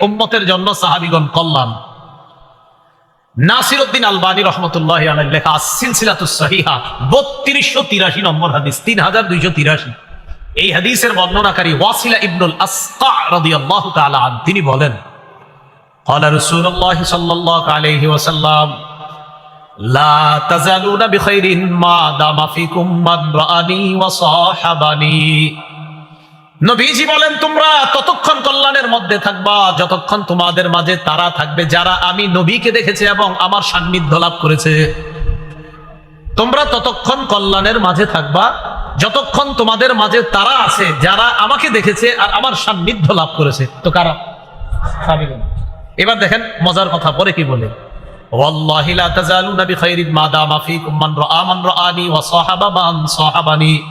উম্মতের জন্য সাহাবিগণ কল্যাণ নাসির উদ্দিন আলবানী রহমতুল্লাহ আলাই লেখা সিলসিলাতুস সহিহা বত্রিশশো তিরাশি নম্বর হাদিস তিন হাজার দুইশো তিরাশি এই হাদিসের বর্ণনাকারী ওয়াসিলা ইবনুল আসকা রাদিয়াল্লাহু তাআলা আন তিনি বলেন قال رسول الله صلى الله عليه وسلم لا تزالون بخير ما دام فيكم من رآني وصاحبني নবীজি বলেন, তোমরা ততক্ষণ কল্যাণের মধ্যে থাকবা, যতক্ষণ তোমাদের মাঝে তারা থাকবে, যারা আমি নবীকে দেখেছে এবং আমার সান্নিধ্য লাভ করেছে। তোমরা ততক্ষণ কল্যাণের মাঝে থাকবা, যতক্ষণ তোমাদের মাঝে তারা আছে, যারা আমাকে দেখেছে আর আমার সান্নিধ্য লাভ করেছে। তো কারা? এবার দেখেন, মজার কথা, পরে কি বলে? ওয়াল্লাহি মা দামা মান রাআ, মান রাআনি ওয়া সাহাবা মান সাহাবানি।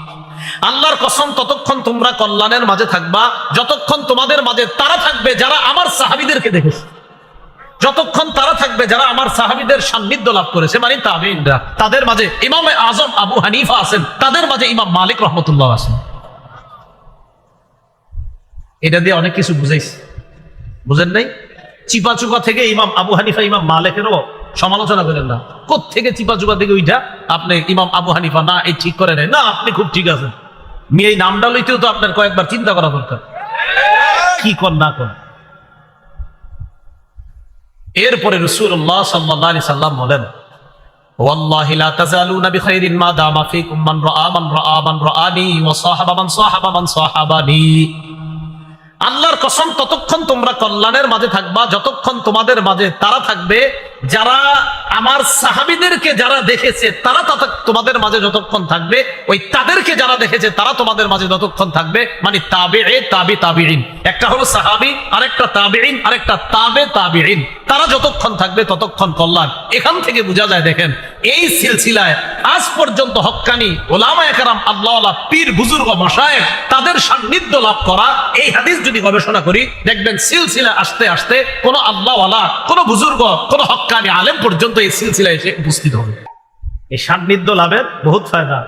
আল্লাহর কসম, ততক্ষণ তোমরা কল্যাণের মাঝে থাকবা, যতক্ষণ তোমাদের মাঝে তারা থাকবে যারা আমার সাহাবিদেরকে দেখেছে। যতক্ষণ তারা থাকবে যারা আমার সাহাবিদের সান্নিধ্য লাভ করেছে। মানে তাবেইনরা তাদের মাঝে ইমাম আজম আবু হানিফা আছেন, তাদের মাঝে ইমাম মালিক রহমতুল্লাহ আছেন। এটা দিয়ে অনেক কিছু বুঝাইছে। বুঝেন নাই? চিপা চুপা থেকে ইমাম আবু হানিফা, ইমাম মালিকেরও সমালোচনা করেন না থেকে চিপা চুপা থেকে ওইটা আপনি ইমাম আবু হানিফা না এই ঠিক করে নেই না আপনি খুব ঠিক আছেন মেয়ে এই নামটা লইতেও তো আপনার কয়েকবার চিন্তা করা দরকার কি কর না কর এরপরে রসুল্লাহ সাল্লাহ সাল্লাম বলেন والله لا تزالون بخير ما دام فيكم من رأى من رأى من رآني وصاحب من صاحب من صاحبني আল্লাহর কসম ততক্ষণ তোমরা কল্যাণের মাঝে থাকবা যতক্ষণ তোমাদের মাঝে তারা থাকবে যারা আমার সাহাবিদেরকে যারা দেখেছে, তারা তোমাদের মাঝে যতক্ষণ থাকবে, ওই তাদেরকে যারা দেখেছে, তারা তোমাদের মাঝে যতক্ষণ থাকবে মানে তাবে এ, তাবি তাবিরিন একটা হলো সাহাবি, আরেকটা তাবিরিন আরেকটা তাবে তাবিরিন তারা যতক্ষণ থাকবে ততক্ষণ কল্যাণ। এখান থেকে বোঝা যায়, দেখেন এই সিলসিলায় আজ পর্যন্ত হকানি ওলামা একরাম আল্লাহ পীর, বুজুর্গ মশায় তাদের সান্নিধ্য লাভ করা এই হাদিস যদি গবেষণা করি, দেখবেন সিলসিলা আসতে আসতে কোন আল্লাহওয়ালা, কোন বুজুর্গ, কোন হক্কানি আলেম পর্যন্ত এই সিলসিলা এসে উপস্থিত হবে। এই সান্নিধ্য লাভের বহুত ফায়দা।